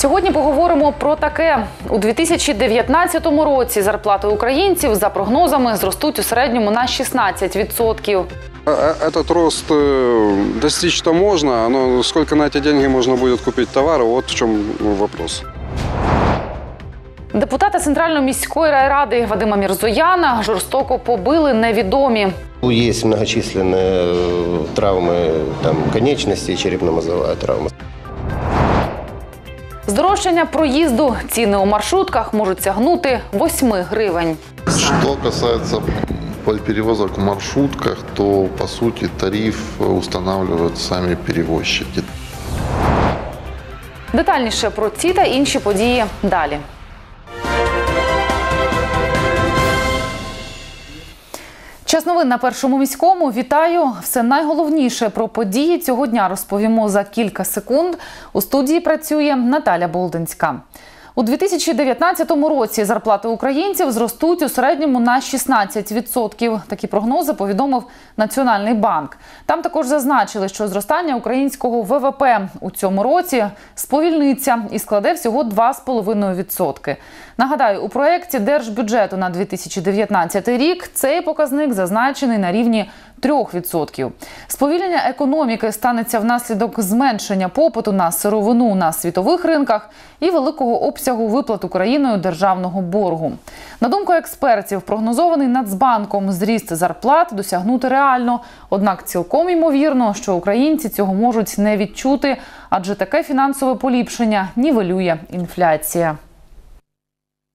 Сьогодні поговоримо про таке. У 2019 році зарплати українців за прогнозами зростуть у середньому на 16%. А- а- Этот рост э, достичь-то можно, но сколько на эти деньги можно будет купить товара, вот в чем вопрос. Депутата Центральної міської райради Вадима Мірзояна жорстоко побили невідомі. Есть многочисленные э, травмы там, конечностей, черепно-мозговая травма. Здорожчання проїзду ціни у маршрутках можуть сягнути 8 гривень. Що касається перевозок в маршрутках, то по суті тариф встановлюють самі перевозчики. Детальніше про ці та інші події далі. Час новин на першому міському. Вітаю! Все найголовніше про події цього дня розповімо за кілька секунд. У студії працює Наталя Болдинська. У 2019 році зарплати українців зростуть у середньому на 16%. Такі прогнози повідомив Національний банк. Там також зазначили, що зростання українського ВВП у цьому році сповільниться і складе всього 2,5%. Нагадаю, у проєкті держбюджету на 2019 рік цей показник зазначений на рівні 3%. Сповільнення економіки станеться внаслідок зменшення попиту на сировину на світових ринках і великого обсягу виплат Україною державного боргу. На думку експертів, прогнозований Нацбанком зріст зарплат досягнути реально. Однак цілком ймовірно, що українці цього можуть не відчути, адже таке фінансове поліпшення нівелює інфляція.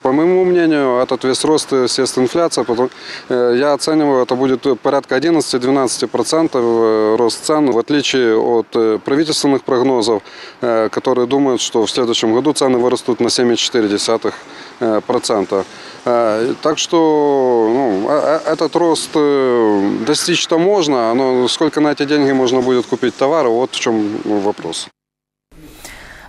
По моему мнению, этот весь рост э, съест инфляция. Потом, э, я оцениваю, это будет э, порядка 11-12% э, рост цен, в отличие от правительственных прогнозов, которые думают, что в следующем году цены вырастут на 7,4%. Э, Так что ну, а- а- этот рост достичь-то можно, но сколько на эти деньги можно будет купить товара, вот в чем вопрос.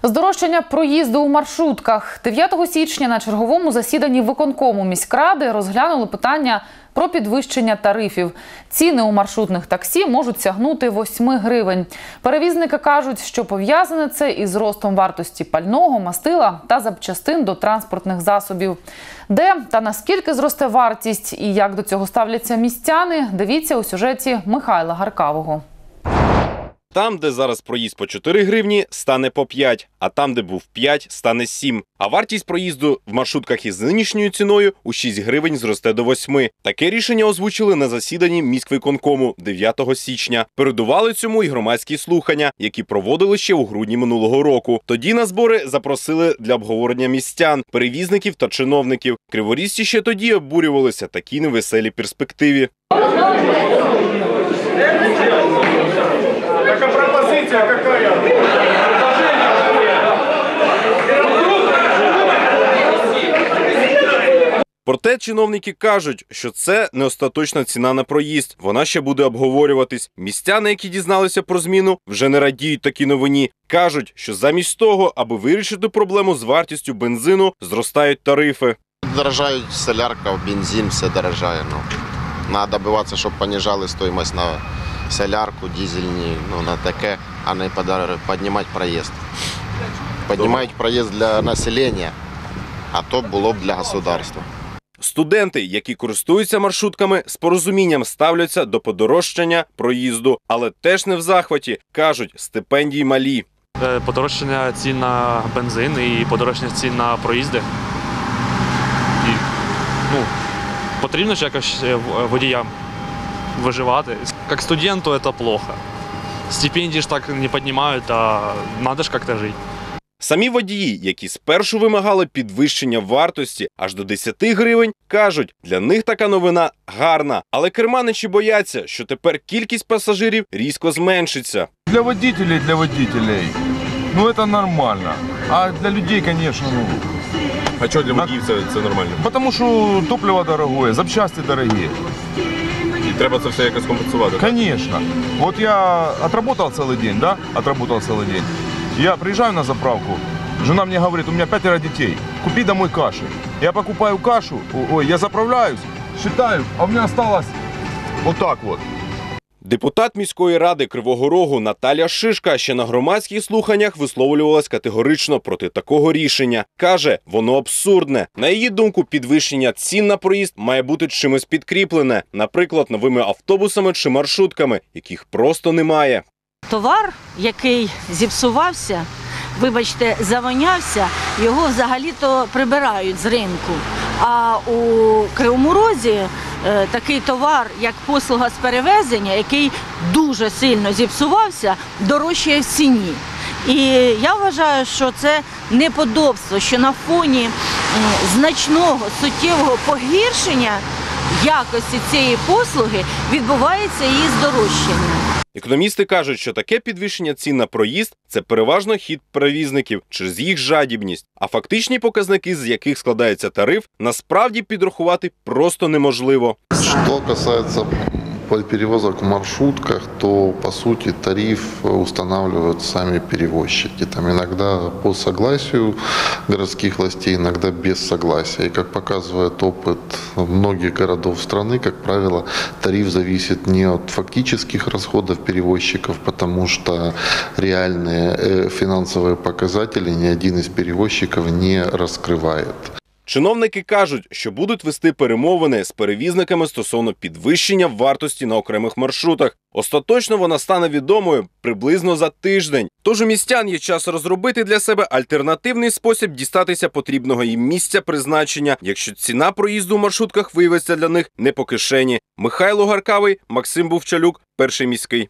Здорожчання проїзду у маршрутках 9 січня на черговому засіданні виконкому міськради розглянули питання про підвищення тарифів. Ціни у маршрутних таксі можуть сягнути 8 гривень. Перевізники кажуть, що пов'язане це із ростом вартості пального, мастила та запчастин до транспортних засобів. Де та наскільки зросте вартість і як до цього ставляться містяни, дивіться у сюжеті Михайла Гаркавого. Там, де зараз проїзд по 4 гривні, стане по 5, а там, де був 5, стане 7. А вартість проїзду в маршрутках із нинішньою ціною у 6 гривень зросте до 8. Таке рішення озвучили на засіданні міськвиконкому 9 січня. Передували цьому й громадські слухання, які проводили ще у грудні минулого року. Тоді на збори запросили для обговорення містян, перевізників та чиновників. Криворізці ще тоді обурювалися такій невеселій перспективі. Так а пропозиция какая? Проте чиновники кажуть, що це не остаточна ціна на проїзд. Вона ще буде обговорюватись. Містяни, які дізналися про зміну, вже не радіють такій новині. кажуть, що замість того, аби вирішити проблему з вартістю бензину, зростають тарифи. Дорожает солярка, бензин, все дорожає. Ну. Надо добиватися, щоб понижали стоимость на солярку, дизельні, ну, на таке, а не піднімати проїзд. Піднімають проїзд для населення, а то було б для государства. Студенти, які користуються маршрутками, з порозумінням ставляться до подорожчання проїзду, але теж не в захваті. кажуть, стипендії малі. Е, подорожчання цін на бензин і подорожчання цін на проїзди. І, ну, потрібно ж якось е, водіям виживати. Як студенту це плохо. Стипендії ж так не піднімають, а треба ж як-то жити. Самі водії, які спершу вимагали підвищення вартості аж до 10 гривень, кажуть, для них така новина гарна. Але керманичі бояться, що тепер кількість пасажирів різко зменшиться. Для водителей, для водителей, ну это нормально. А для людей, конечно, ну. А що для водіїв це, це нормально? Потому что топливо дорогое, запчасти дорогие. Треба це все якось компенсувати. Конечно. Вот я отработал целый день, да? Отработал целый день. Я приезжаю на заправку, жена мне говорит, у меня пятеро детей, купи домой каши. Я покупаю кашу, ой, я заправляюсь, считаю, а у меня осталось вот так вот. Депутат міської ради Кривого Рогу Наталя Шишка ще на громадських слуханнях висловлювалась категорично проти такого рішення. Каже, воно абсурдне. На її думку, підвищення цін на проїзд має бути чимось підкріплене, наприклад, новими автобусами чи маршрутками, яких просто немає. Товар, який зіпсувався, вибачте, завонявся, його взагалі-то прибирають з ринку. А у Кривому Розі е, такий товар, як послуга з перевезення, який дуже сильно зіпсувався, дорожчає в ціні. І я вважаю, що це неподобство, що на фоні значного суттєвого погіршення якості цієї послуги відбувається її здорожчання. Економісти кажуть, що таке підвищення цін на проїзд це переважно хід перевізників через їх жадібність, а фактичні показники, з яких складається тариф, насправді підрахувати просто неможливо. Що касается перевозок в маршрутках, то по сути тариф устанавливают сами перевозчики. Там иногда по согласию городских властей, иногда без согласия. И как показывает опыт многих городов страны, как правило, тариф зависит не от фактических расходов перевозчиков, потому что реальные э, финансовые показатели ни один из перевозчиков не раскрывает. Чиновники кажуть, що будуть вести перемовини з перевізниками стосовно підвищення вартості на окремих маршрутах. Остаточно вона стане відомою приблизно за тиждень. Тож у містян є час розробити для себе альтернативний спосіб дістатися потрібного їм місця призначення, якщо ціна проїзду в маршрутках виявиться для них не по кишені. Михайло Гаркавий, Максим Бувчалюк, перший міський.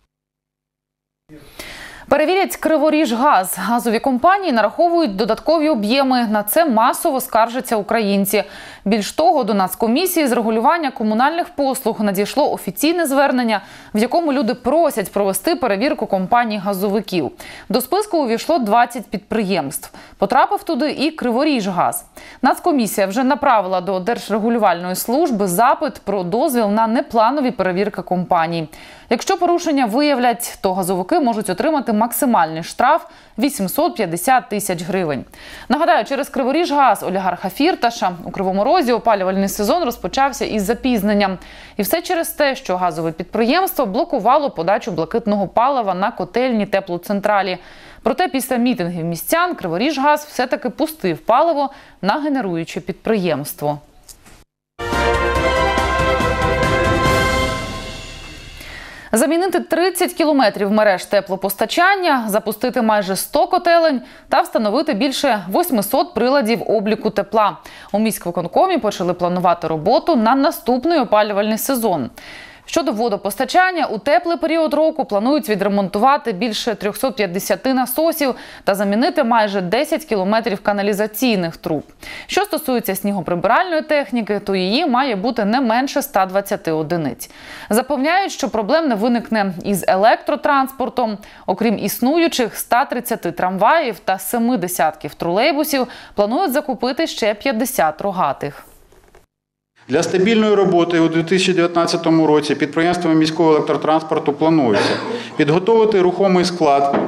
Перевірять Криворіжгаз. Газові компанії нараховують додаткові об'єми. На це масово скаржаться українці. Більш того, до Нацкомісії з регулювання комунальних послуг надійшло офіційне звернення, в якому люди просять провести перевірку компаній газовиків. До списку увійшло 20 підприємств. Потрапив туди і Криворіжгаз. Нацкомісія вже направила до Держрегулювальної служби запит про дозвіл на непланові перевірки компаній. Якщо порушення виявлять, то газовики можуть отримати максимальний штраф 850 тисяч гривень. Нагадаю, через Криворіжгаз олігарха Фірташа у Кривому Розі опалювальний сезон розпочався із запізненням. І все через те, що газове підприємство блокувало подачу блакитного палива на котельні теплоцентралі. Проте після мітингів містян Криворіжгаз все-таки пустив паливо на генеруюче підприємство. Замінити 30 кілометрів мереж теплопостачання, запустити майже 100 котелень та встановити більше 800 приладів обліку тепла. У міськвиконкомі почали планувати роботу на наступний опалювальний сезон. Щодо водопостачання, у теплий період року планують відремонтувати більше 350 насосів та замінити майже 10 кілометрів каналізаційних труб. Що стосується снігоприбиральної техніки, то її має бути не менше 120 одиниць. Запевняють, що проблем не виникне із електротранспортом. Окрім існуючих 130 трамваїв та 7 десятків тролейбусів, планують закупити ще 50 рогатих. Для стабільної роботи у 2019 році підприємствами міського електротранспорту планується підготовити рухомий склад,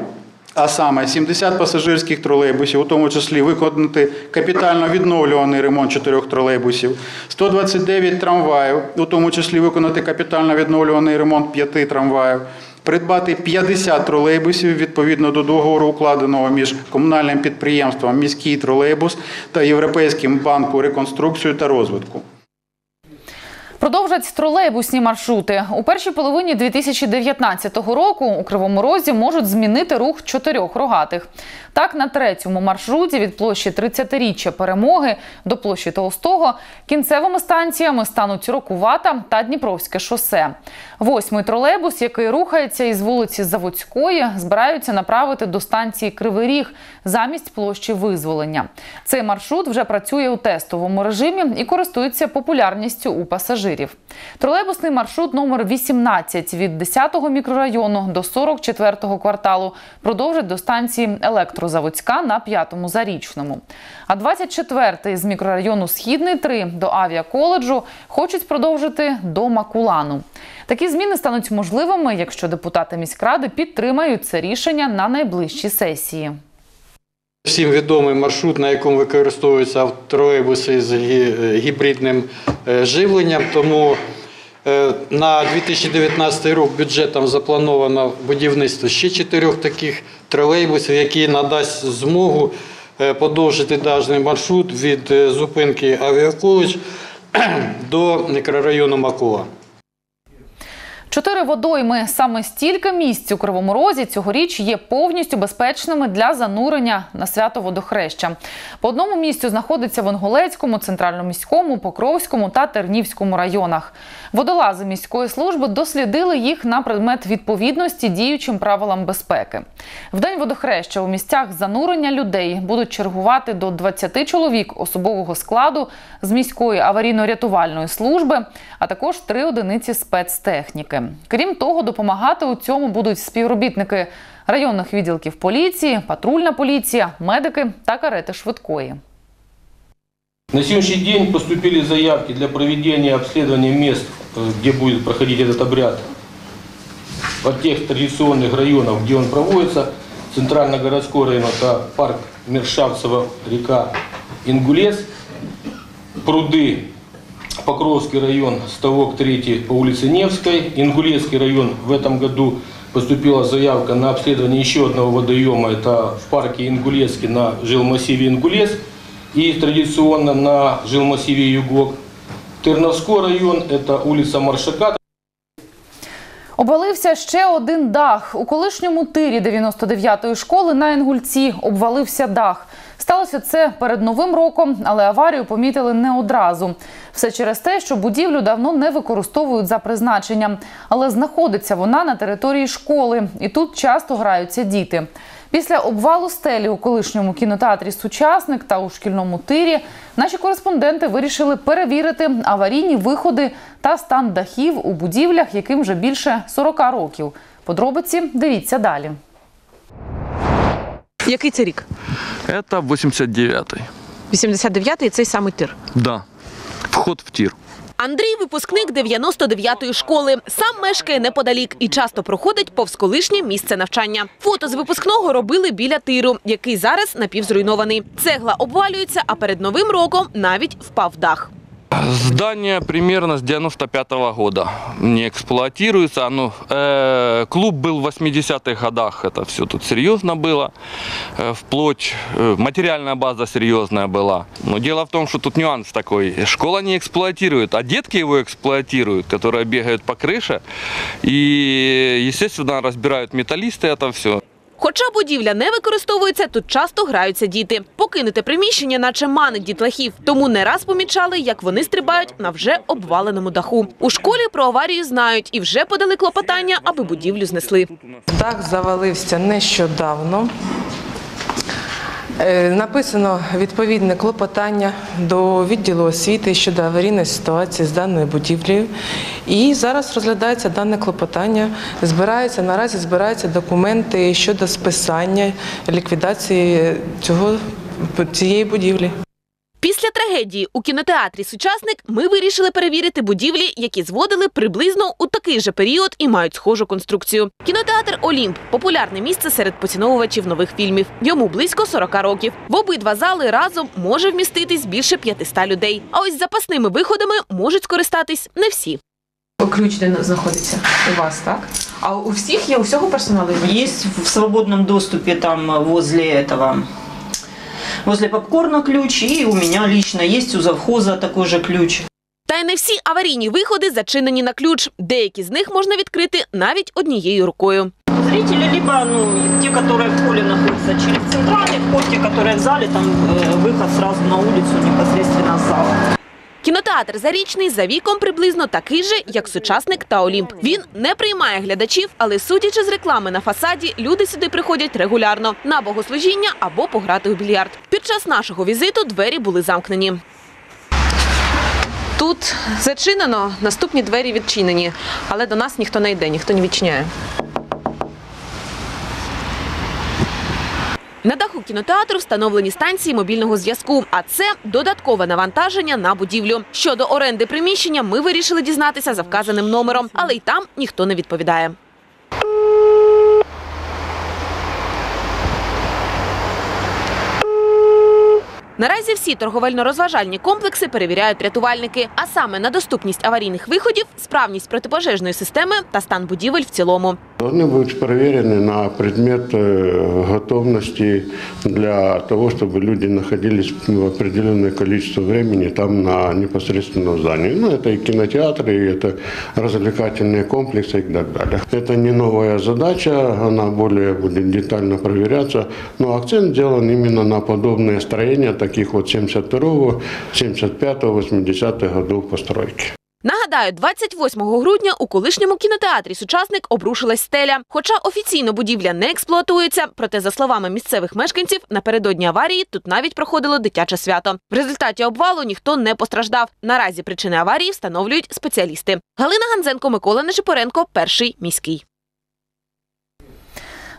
а саме 70 пасажирських тролейбусів, у тому числі виконати капітально відновлюваний ремонт чотирьох тролейбусів, 129 трамваїв, у тому числі виконати капітально відновлюваний ремонт п'яти трамваїв. Придбати 50 тролейбусів відповідно до договору, укладеного між комунальним підприємством Міський тролейбус та Європейським банком реконструкцію та розвитку. Продовжать тролейбусні маршрути. У першій половині 2019 року у Кривому Розі можуть змінити рух чотирьох рогатих. Так, на третьому маршруті від площі 30-річчя перемоги до площі Толстого кінцевими станціями стануть Рокувата та Дніпровське шосе. Восьмий тролейбус, який рухається із вулиці Заводської, збираються направити до станції Кривий Ріг замість площі Визволення. Цей маршрут вже працює у тестовому режимі і користується популярністю у пасажирів. Тролейбусний маршрут номер 18 від 10-го мікрорайону до 44-го кварталу продовжить до станції Електрозаводська на 5-му Зарічному. А 24-й з мікрорайону Східний 3 до авіаколеджу хочуть продовжити до Макулану. Такі зміни стануть можливими, якщо депутати міськради підтримають це рішення на найближчій сесії. Всім відомий маршрут, на якому використовуються тролейбуси з гібридним е, живленням. Тому Е, На 2019 рік бюджетом заплановано будівництво ще чотирьох таких тролейбусів, які надасть змогу е, подовжити даний маршрут від е, зупинки Авіаколедж до мікрорайону Макова. Чотири водойми саме стільки місць у Кривому Розі цьогоріч є повністю безпечними для занурення на свято водохреща. По одному місцю знаходиться в Онголецькому, центральноміському, Покровському та Тернівському районах. Водолази міської служби дослідили їх на предмет відповідності діючим правилам безпеки. В день водохреща у місцях занурення людей будуть чергувати до 20 чоловік особового складу з міської аварійно-рятувальної служби, а також три одиниці спецтехніки Крім того, допомагати у цьому будуть співробітники районних відділків поліції, патрульна поліція, медики та карети швидкої. На сегодняшний день поступили заявки для проведения обследования мест, э, где будет проходить этот обряд. От тех традиционных районов, где он проводится, центрально-городской район, это парк Мершавцева, река Ингулец, пруды, Покровский район, Ставок 3 по улице Невской, Ингулецкий район в этом году поступила заявка на обследование еще одного водоема, это в парке Ингулецкий на жилмассиве Ингулец и традиционно на жилмассиве Югок. Терновской район, это улица Маршака, Обвалився ще один дах. У колишньому тирі 99-ї школи на Інгульці обвалився дах. Сталося це перед новим роком, але аварію помітили не одразу. Все через те, що будівлю давно не використовують за призначенням, але знаходиться вона на території школи, і тут часто граються діти. Після обвалу стелі у колишньому кінотеатрі Сучасник та у шкільному тирі наші кореспонденти вирішили перевірити аварійні виходи та стан дахів у будівлях, яким вже більше 40 років. Подробиці дивіться далі. Який це рік? Это 89-й. 89-й цей самий тир. Да. Вход в тир. Андрій випускник 99-ї школи. Сам мешкає неподалік і часто проходить повз колишнє місце навчання. Фото з випускного робили біля тиру, який зараз напівзруйнований. Цегла обвалюється, а перед новим роком навіть впав дах. Здание примерно с 95 года не эксплуатируется. Оно, э, клуб был в 80-х годах, это все тут серьезно было. Э, вплоть, э, материальная база серьезная была. Но дело в том, что тут нюанс такой. Школа не эксплуатирует, а детки его эксплуатируют, которые бегают по крыше. И, естественно, разбирают металлисты это все. Хоча будівля не використовується, тут часто граються діти. Покинути приміщення, наче манить дітлахів. Тому не раз помічали, як вони стрибають на вже обваленому даху. У школі про аварію знають і вже подали клопотання, аби будівлю знесли. Дах завалився нещодавно. Е, Написано відповідне клопотання до відділу освіти щодо аварійної ситуації з даною будівлею. І зараз розглядається дане клопотання. Збираються наразі збираються документи щодо списання ліквідації цього цієї будівлі. Після трагедії у кінотеатрі Сучасник ми вирішили перевірити будівлі, які зводили приблизно у такий же період і мають схожу конструкцію. Кінотеатр Олімп популярне місце серед поціновувачів нових фільмів. Йому близько 40 років. В обидва зали разом може вміститись більше 500 людей. А ось запасними виходами можуть скористатись не всі. Ключ де знаходиться у вас, так? А у всіх є у всього персоналу? Есть в свободном доступе там возле этого, возле попкорна ключ, и у меня лично есть у завхоза такой же ключ. Та й не всі аварійні виходи зачинені на ключ. Деякі з них можна відкрити навіть однією рукою. Зрители, либо ну, те, которые в холле находятся, через центральный вход, те, которые в зале, там э, выход сразу на улицу непосредственно с зала. Кінотеатр Зарічний за віком приблизно такий же, як сучасник та Олімп. Він не приймає глядачів, але судячи з реклами на фасаді, люди сюди приходять регулярно на богослужіння або пограти у більярд. Під час нашого візиту двері були замкнені. Тут зачинено, наступні двері відчинені, але до нас ніхто не йде, ніхто не відчиняє. На даху кінотеатру встановлені станції мобільного зв'язку, а це додаткове навантаження на будівлю. Щодо оренди приміщення, ми вирішили дізнатися за вказаним номером, але й там ніхто не відповідає. Наразі всі торговельно-розважальні комплекси перевіряють рятувальники, а саме на доступність аварійних виходів, справність протипожежної системи та стан будівель в цілому. Вони будуть перевірені на предмет э, готовности для того, чтобы люди находились в определенное количество времени там на непосредственно в здании. Ну, это и кинотеатры, и это развлекательные комплексы и так далее. Это не новая задача, она более будет детально проверяться, но акцент сделан именно на подобные строения, таких вот 72-го, 75-го, 80-х годов постройки. Нагадаю, 28 грудня у колишньому кінотеатрі Сучасник обрушилась стеля. Хоча офіційно будівля не експлуатується, проте, за словами місцевих мешканців, напередодні аварії тут навіть проходило дитяче свято. В результаті обвалу ніхто не постраждав. Наразі причини аварії встановлюють спеціалісти. Галина Ганзенко, Микола Нежипоренко, перший міський.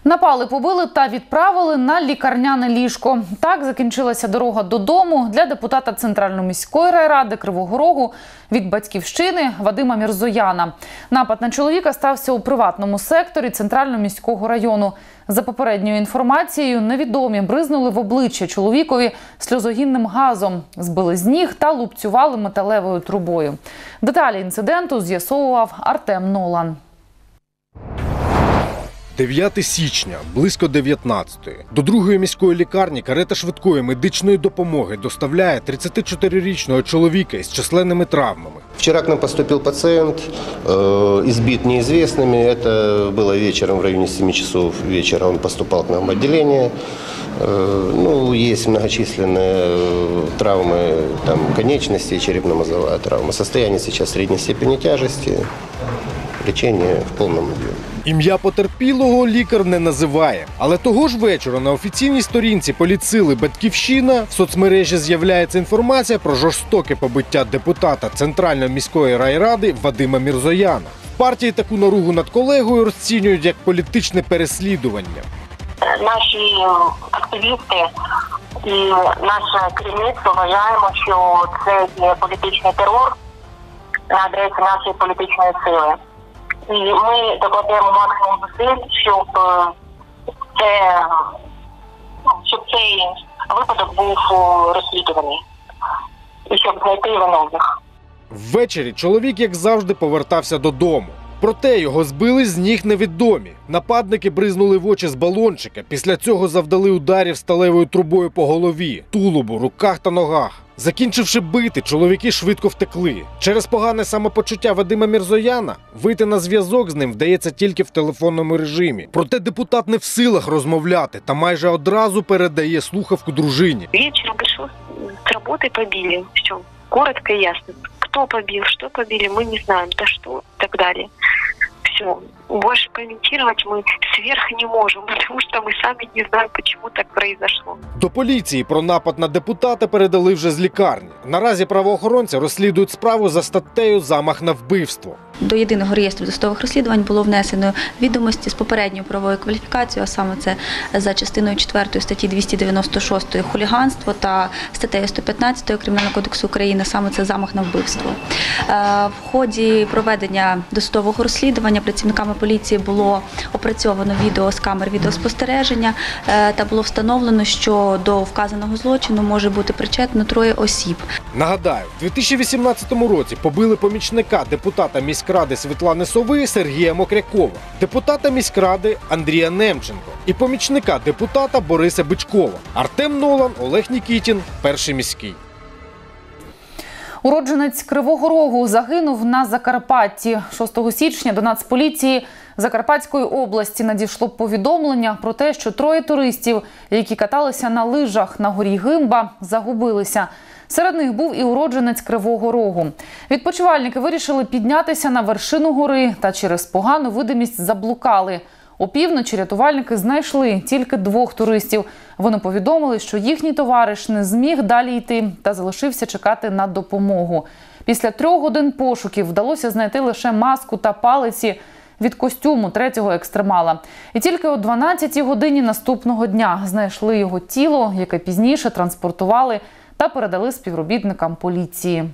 Напали, побили та відправили на лікарняне ліжко. Так закінчилася дорога додому для депутата Центральної міської райради Кривого Рогу від батьківщини Вадима Мірзояна. Напад на чоловіка стався у приватному секторі Центрального міського району. За попередньою інформацією, невідомі бризнули в обличчя чоловікові сльозогінним газом, збили з ніг та лупцювали металевою трубою. Деталі інциденту з'ясовував Артем Нолан. 9 січня, близько 19-ї. До другої міської лікарні карета швидкої медичної допомоги доставляє 34-річного чоловіка із численними травмами. Вчера к нам поступил пациент, э, избит неизвестными. Это было вечером, в районе 7 часов вечера он поступал к нам в отделение. Э, ну, есть многочисленные э, травмы там, конечностей, черепно-мозговая травма. Состояние сейчас средней степени тяжести, лечение в полном объеме. Ім'я потерпілого лікар не називає. Але того ж вечора на офіційній сторінці поліцили Батьківщина в соцмережі з'являється інформація про жорстоке побиття депутата Центральної міської райради Вадима Мірзояна. В партії таку наругу над колегою розцінюють як політичне переслідування. Наші активісти і наше керівництво вважаємо, що це є політичний терор на адресу нашої політичної сили. І ми докладемо максимум зусиль, щоб е, це щоб цей випадок був е, розслідуваний і щоб знайти виновних. Ввечері чоловік, як завжди, повертався додому. Проте його збили з ніг невідомі. Нападники бризнули в очі з балончика. Після цього завдали ударів сталевою трубою по голові, тулубу, руках та ногах. Закінчивши бити, чоловіки швидко втекли. Через погане самопочуття Вадима Мірзояна вийти на зв'язок з ним вдається тільки в телефонному режимі. Проте депутат не в силах розмовляти та майже одразу передає слухавку дружині. Вечером пришел с работы, побили. Все, коротко и ясно Кто побил, что побили, мы не знаем, да что и так далее. Все. Больше комментировать мы сверх не можем, потому что мы сами не знаем, почему так произошло. До поліції про напад на депутата передали вже з лікарні. Наразі правоохоронці розслідують справу за статтею замах на вбивство. До єдиного реєстру досудових розслідувань було внесено відомості з попередньою правовою кваліфікацією, а саме це за частиною 4 статті 296 хуліганство та статтею 115 Кримінального кодексу України, саме це замах на вбивство. Е, В ході проведення досудового розслідування працівниками поліції було опрацьовано відео з камер відеоспостереження е, та було встановлено, що до вказаного злочину може бути причетно троє осіб. Нагадаю, в 2018 році побили помічника депутата міськради Світлани Сови Сергія Мокрякова, депутата міськради Андрія Немченко і помічника депутата Бориса Бичкова. Артем Нолан, Олег Нікітін, перший міський. Уродженець Кривого Рогу загинув на Закарпатті. 6 січня до Нацполіції Закарпатської області надійшло повідомлення про те, що троє туристів, які каталися на лижах на горі Гимба, загубилися. Серед них був і уродженець Кривого Рогу. Відпочивальники вирішили піднятися на вершину гори та через погану видимість заблукали. Опівночі рятувальники знайшли тільки двох туристів. Вони повідомили, що їхній товариш не зміг далі йти та залишився чекати на допомогу. Після трьох годин пошуків вдалося знайти лише маску та палиці від костюму третього екстремала. І тільки о 12-й годині наступного дня знайшли його тіло, яке пізніше транспортували та передали співробітникам поліції.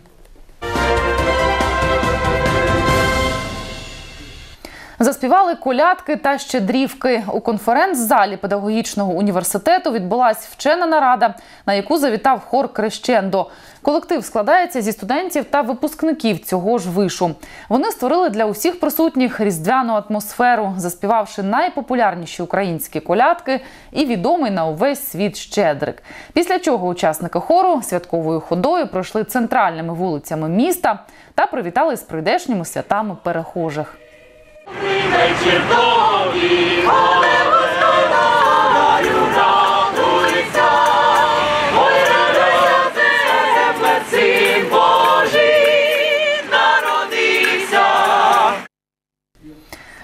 Заспівали колядки та щедрівки. У конференц-залі педагогічного університету відбулась вчена нарада, на яку завітав хор Крещендо. Колектив складається зі студентів та випускників цього ж вишу. Вони створили для усіх присутніх різдвяну атмосферу, заспівавши найпопулярніші українські колядки і відомий на увесь світ щедрик. Після чого учасники хору святковою ходою пройшли центральними вулицями міста та привітали з прийдешніми святами перехожих.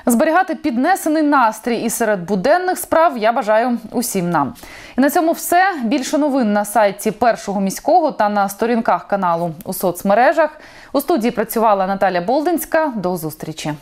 Зберігати піднесений настрій і серед буденних справ я бажаю усім нам. І на цьому все. Більше новин на сайті першого міського та на сторінках каналу у соцмережах. У студії працювала Наталя Болдинська. До зустрічі.